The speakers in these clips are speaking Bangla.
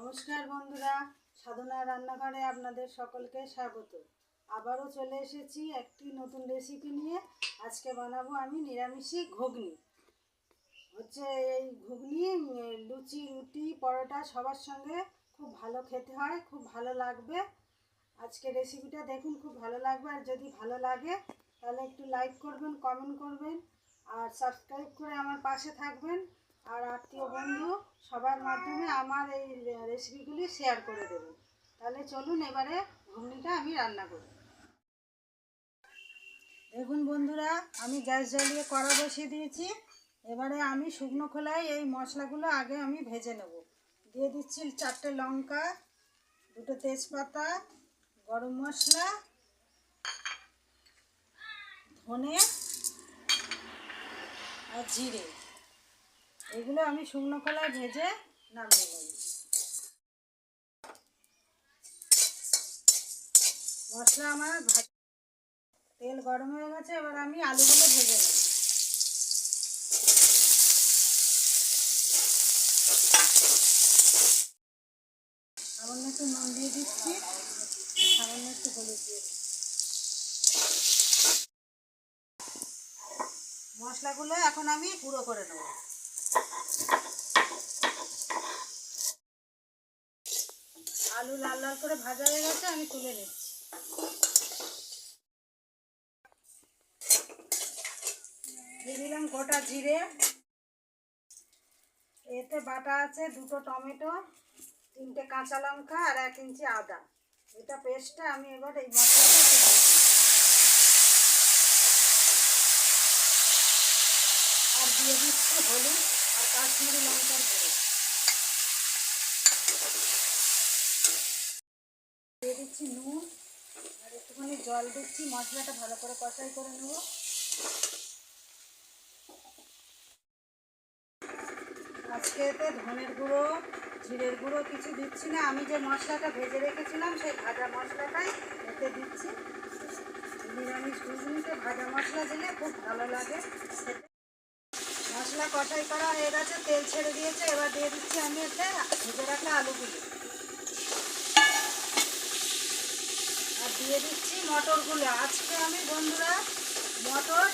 নমস্কার বন্ধুরা সাধনা রান্নাঘরে আপনাদের সকলকে স্বাগত। আবারও চলে এসেছি একটি নতুন রেসিপি নিয়ে। আজকে বানাবো আমি নিরামিষি ঘুগনি। হচ্ছে এই ঘুগনি, লুচি, রুটি, পরোটা সবার সঙ্গে খুব ভালো খেতে হয়, খুব ভালো লাগবে। আজকে রেসিপিটা দেখুন, খুব ভালো লাগবে। আর যদি ভালো লাগে, তাহলে একটু লাইক করবেন কমেন্ট করবেন। আর সাবস্ক্রাইব করে আমার পাশে থাকবেন। আর আত্মীয় বন্ধু আমার এই রেসিপিগুলি শেয়ার করে দেবেন তাহলে চলুন এবারে ঘুগনিটা আমি রান্না করি। দেখুন বন্ধুরা, আমি গ্যাস জ্বালিয়ে কড়া বসিয়ে দিয়েছি। এবারে আমি শুকনো খোলায় এই মশলাগুলো আগে আমি ভেজে নেব। দিয়ে দিচ্ছি চারটে লঙ্কা, দুটো তেজপাতা, গরম মশলা, ধনে আর জিরে। এগুলো আমি শুকনো খোলায় ভেজে মশলা আমার ভাজ- তেল গরম হয়ে গেছে, এবার আমি আলুগুলো ভেজে নেব। সামান্য একটু নুন দিয়ে দিচ্ছি, সামান্য একটু হলুদ দিয়ে দিচ্ছি। মশলাগুলো এখন আমি গুঁড়ো করে নেব। আলু লাল লাল করে ভাজা হয়ে গেছে, আমি তুলে নিচ্ছি। দিয়ে দিলাম গোটা জিরে। এতে বাটা আছে দুটো টমেটো, তিনটে কাঁচা লঙ্কা আর এক ইঞ্চি আদা। এটা পেস্টটা আমি এবার এই মশলাটা। আর দিয়ে দিচ্ছি হলুদ আর কাশ্মীরি লঙ্কার গুঁড়ো দিয়ে দিচ্ছি নুন আর একটুখানি জল দিচ্ছি, মশলাটা ভালো করে কষাই করে নেব। আজকে এতে ধনের গুঁড়ো, জিরের গুঁড়ো কিছু দিচ্ছি না। আমি যে মশলাটা ভেজে রেখেছিলাম, সেই ভাজা মশলাটাই এতে দিচ্ছি। নিরামিষ ঘুগনিতে ভাজা মশলা দিলে খুব ভালো লাগে। মশলা কষাই করা হয়ে গেছে, তেল ছেড়ে দিয়েছে, এবার দিয়ে দিচ্ছি আমি এতে ভেজে রাখা আলুগুলো আর দিয়ে দিচ্ছি মটরগুলো। আজকে আমি বন্ধুরা মটর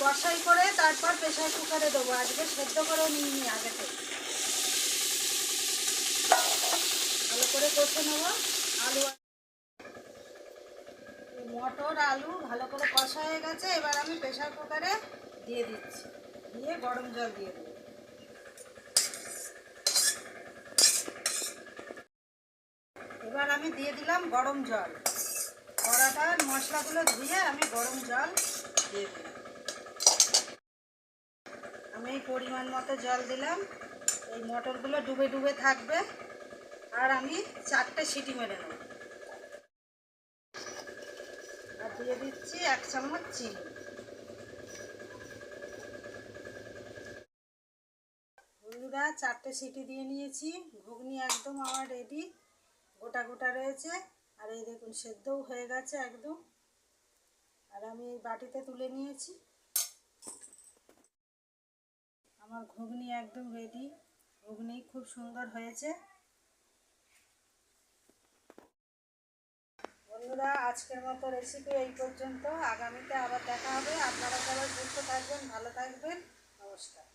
কষাই করে তারপর প্রেশার কুকারে দেবো। আজকে সেদ্ধ করে নিইনি আগে থেকে। ভালো করে কষে নেব। আলু মটর, আলু ভালো করে কষা হয়ে গেছে। এবার আমি প্রেশার কুকারে দিয়ে দিচ্ছি। দিয়ে গরম জল দিয়ে দেবো। এবার আমি দিয়ে দিলাম গরম জল। কড়াটার মশলাগুলো ধুয়ে আমি গরম জল দিয়ে দিলাম আমি পরিমাণ মতো জল দিলাম। এই মটরগুলো ডুবে ডুবে থাকবে। আর আমি চারটে সিটি মেরে নেব। আর দিয়ে দিচ্ছি এক চামচ চিনি। বন্ধুরা, চারটে সিটি দিয়ে নিয়েছি। ঘুগনি একদম আমার রেডি গোটা গোটা রয়েছে। আর এই দেখুন, সেদ্ধও হয়ে গেছে একদম। আর আমি এই বাটিতে তুলে নিয়েছি। আমার ঘুগনি একদম রেডি ঘুগনি খুব সুন্দর হয়েছে। বন্ধুরা, আজকের মতো রেসিপি এই পর্যন্ত। আগামীতে আবার দেখা হবে। আপনারা সবাই সুস্থ থাকবেন, ভালো থাকবেন। নমস্কার।